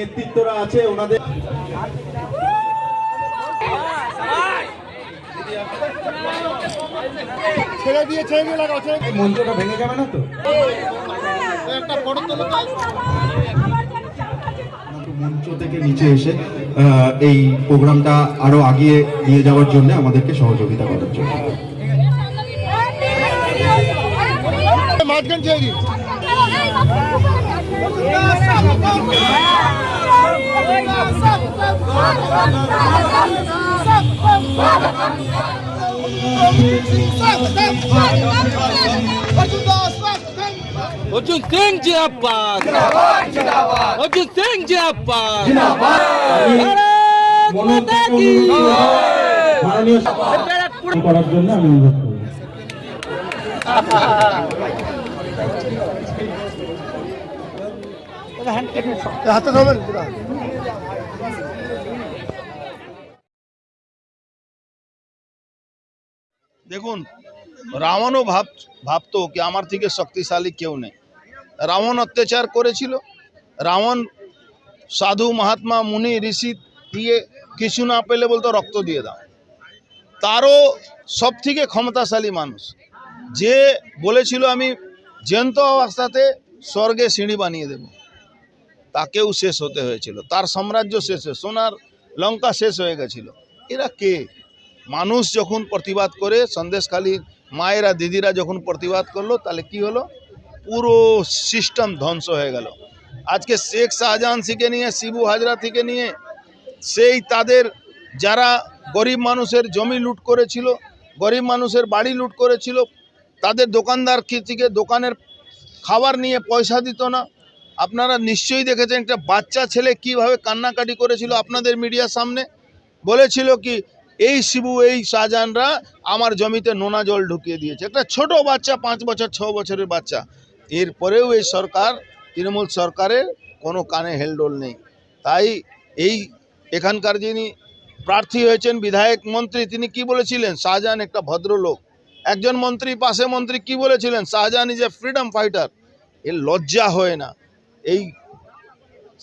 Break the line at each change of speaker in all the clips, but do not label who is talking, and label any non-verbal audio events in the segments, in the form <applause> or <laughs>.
নেতৃত্বরা আছে ওনাদের
ছেড়ে দিয়ে ছেড়ে দিয়ে লাগাও ছেড়ে
এই মঞ্চটা ভেঙে যাবে না তো?
একটা ফটো তোলো তো।
মঞ্চ থেকে নিচে এসে আহ, এই প্রোগ্রামটা আরও আগিয়ে নিয়ে যাওয়ার জন্য আমাদেরকে সহযোগিতা করার জন্য।
মাঝখান ছেড়ে
অর্জুন সিং জিয়াবাদ অর্জুন সিং
মাননীয় করার জন্য আমি অনুরোধ করব <laughs>
হাতে ধরবেন?
দেখুন, রাবণও ভাব ভাবতো কি আমার থেকে শক্তিশালী কেউ নেই। রাবণ অত্যাচার করেছিল। রাবণ, সাধু, মহাত্মা, মুনি, ঋষি দিয়ে কিছু না পেলে বলতো রক্ত দিয়ে দাও। তারও সব থেকে ক্ষমতাশালী মানুষ। যে বলেছিল আমি জ্যান্ত অবস্থাতে স্বর্গে সিঁড়ি বানিয়ে দেব। তাকেও শেষ হতে হয়েছিল। তার সাম্রাজ্য শেষ হয়ে, সোনার লঙ্কা শেষ হয়ে গেছিল। এরা কে? মানুষ যখন প্রতিবাদ করে, সন্দেশখালী মায়েরা, দিদিরা যখন প্রতিবাদ করল, তাহলে কি হলো? পুরো সিস্টেম ধ্বংস হয়ে গেল। আজকে শেখ শাহজাহান থেকে নিয়ে, শিবু হাজরা থেকে নিয়ে, সেই তাদের যারা গরিব মানুষের জমি লুট করেছিল, গরিব মানুষের বাড়ি লুট করেছিল, তাদের দোকানদার থেকে দোকানের খাবার নিয়ে পয়সা দিত না। আপনারা নিশ্চয়ই দেখেছেন একটা বাচ্চা ছেলে কীভাবে কান্নাকাটি করেছিল আপনাদের মিডিয়ার সামনে। বলেছিল কি, এই শিবু, এই শাহজাহানরা আমার জমিতে নোনা জল ঢুকিয়ে দিয়েছে। একটা ছোট বাচ্চা, পাঁচ বছর, ছ বছরের বাচ্চা। এরপরেও এই সরকার, তৃণমূল সরকারের কোনো কানে হেলডোল নেই। তাই এই এখানকার যিনি প্রার্থী হয়েছেন, বিধায়ক মন্ত্রী, তিনি কি বলেছিলেন? শাহজাহান একটা ভদ্রলোক। একজন মন্ত্রী, পাশে মন্ত্রী কি বলেছিলেন? Shahjahan is a freedom fighter এর লজ্জা হয় না। এই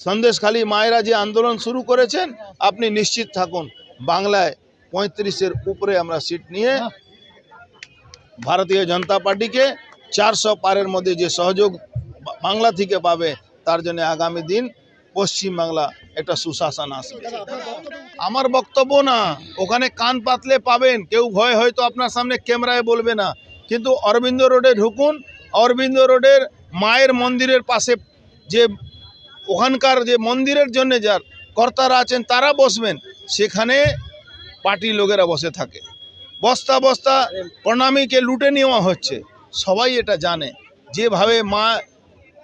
সন্দেশখালী মায়েরা যে আন্দোলন শুরু করেছেন, আপনি নিশ্চিত থাকুন, বাংলায় পঁয়ত্রিশের উপরে আমরা সিট নিয়ে ভারতীয় জনতা পার্টিকে চারশো পারের মধ্যে যে সহযোগ বাংলা থেকে পাবে, তার জন্য আগামী দিন পশ্চিমবাংলা একটা সুশাসন আসবে। আমার বক্তব্য না, ওখানে কান পাতলে পাবেন, কেউ ভয় হয়তো আপনার সামনে ক্যামেরায় বলবে না, কিন্তু অরবিন্দ রোডে ঢুকুন, অরবিন্দ রোডের মায়ের মন্দিরের পাশে যে ওখানকার যে মন্দিরের জন্য যার কর্তারা আছেন, তারা বসবেন, সেখানে পার্টি লোকেরা বসে থাকে। বস্তা বস্তা প্রণামীকে লুটে নেওয়া হচ্ছে। সবাই এটা জানে। যেভাবে মা,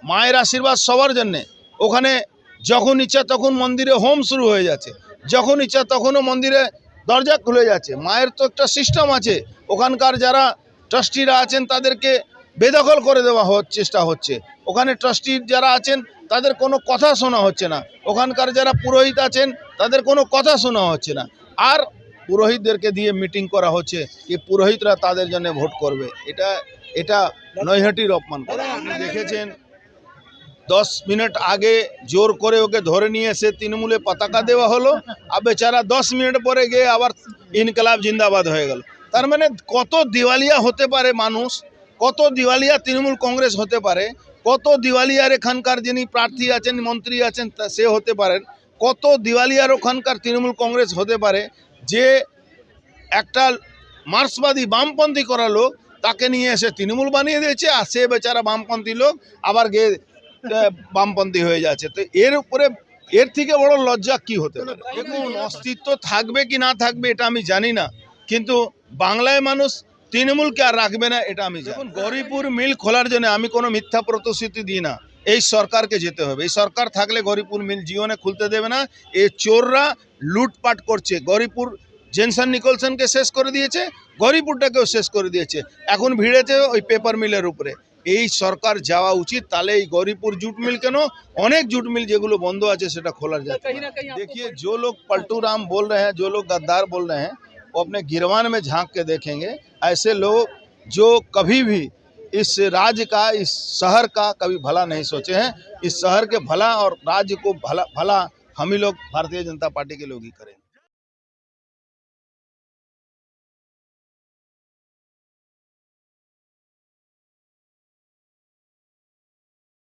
মায়ের আশীর্বাদ সবার জন্যে। ওখানে যখন ইচ্ছা তখন মন্দিরে হোম শুরু হয়ে যাচ্ছে। যখন ইচ্ছা তখনও মন্দিরে দরজা খুলে যাচ্ছে। মায়ের তো একটা সিস্টেম আছে। ওখানকার যারা ট্রাস্টিরা আছেন, তাদেরকে বেদখল করে দেওয়া হওয়ার চেষ্টা হচ্ছে। ওখানে ট্রাস্টি যারা আছেন তাদের কোনো কথা শোনা হচ্ছে না। ওখানকার যারা পুরোহিত আছেন তাদের কোনো কথা শোনা হচ্ছে না। আর পুরোহিতদেরকে দিয়ে মিটিং করা হচ্ছে যে পুরোহিতরা তাদের জন্য ভোট করবে। এটা এটা নৈহাটির অপমান করা। আপনি দেখেছেন দশ মিনিট আগে জোর করে ওকে ধরে নিয়ে এসে তৃণমূলে পতাকা দেওয়া হলো আর বেচারা দশ মিনিট পরে গিয়ে আবার ইনকলাব জিন্দাবাদ হয়ে গেল। তার মানে কত দিওয়ালিয়া হতে পারে মানুষ? কত দিওয়ালিয়া তৃণমূল কংগ্রেস হতে পারে কত দিওয়ালিয়ার এখানকার যিনি প্রার্থী আছেন মন্ত্রী আছেন তা সে হতে পারেন কত দিওয়ালিয়ার ওখানকার তৃণমূল কংগ্রেস হতে পারে যে একটা মার্ক্সবাদী বামপন্থী করা লোক তাকে নিয়ে এসে তৃণমূল বানিয়ে দিয়েছে আর সে বেচারা বামপন্থী লোক আবার গিয়ে আহ, বামপন্থী হয়ে যাচ্ছে। তো এর উপরে এর থেকে বড় লজ্জা কি হতে পারে? দেখুন অস্তিত্ব থাকবে কি না থাকবে এটা আমি জানি না। কিন্তু বাংলায় মানুষ তৃণমূলকে আর রাখবে না এটা আমি জানি গরিপুর মিল খোলার জন্য আমি কোনো মিথ্যা প্রতিশ্রুতি দিই না এই সরকারকে যেতে হবে এই সরকার থাকলে গরিপুর মিল জীবনে খুলতে দেবে না এই চোররা লুটপাট করছে গরিপুর জেনসন নিকলসনকে শেষ করে দিয়েছে গরিপুরটাকেও শেষ করে দিয়েছে এখন ভিড়েছে ওই পেপার মিলের উপরে এই সরকার যাওয়া উচিত তাহলে এই গরিপুর জুট মিল কেন অনেক জুট মিল যেগুলো বন্ধ আছে সেটা খোলা যাচ্ছে देखिए जो लोग पलटू राम बोल रहे हैं जो लोग गद्दार बोल रहे हैं वो अपने गिरवान में झाँक के देखेंगे। ऐसे लोग जो कभी भी इस राज्य का, इस शहर का कभी भला नहीं सोचे हैं। इस शहर के भला और राज्य को भला भला हम ही लोग, भारतीय जनता पार्टी के लोग ही करेंगे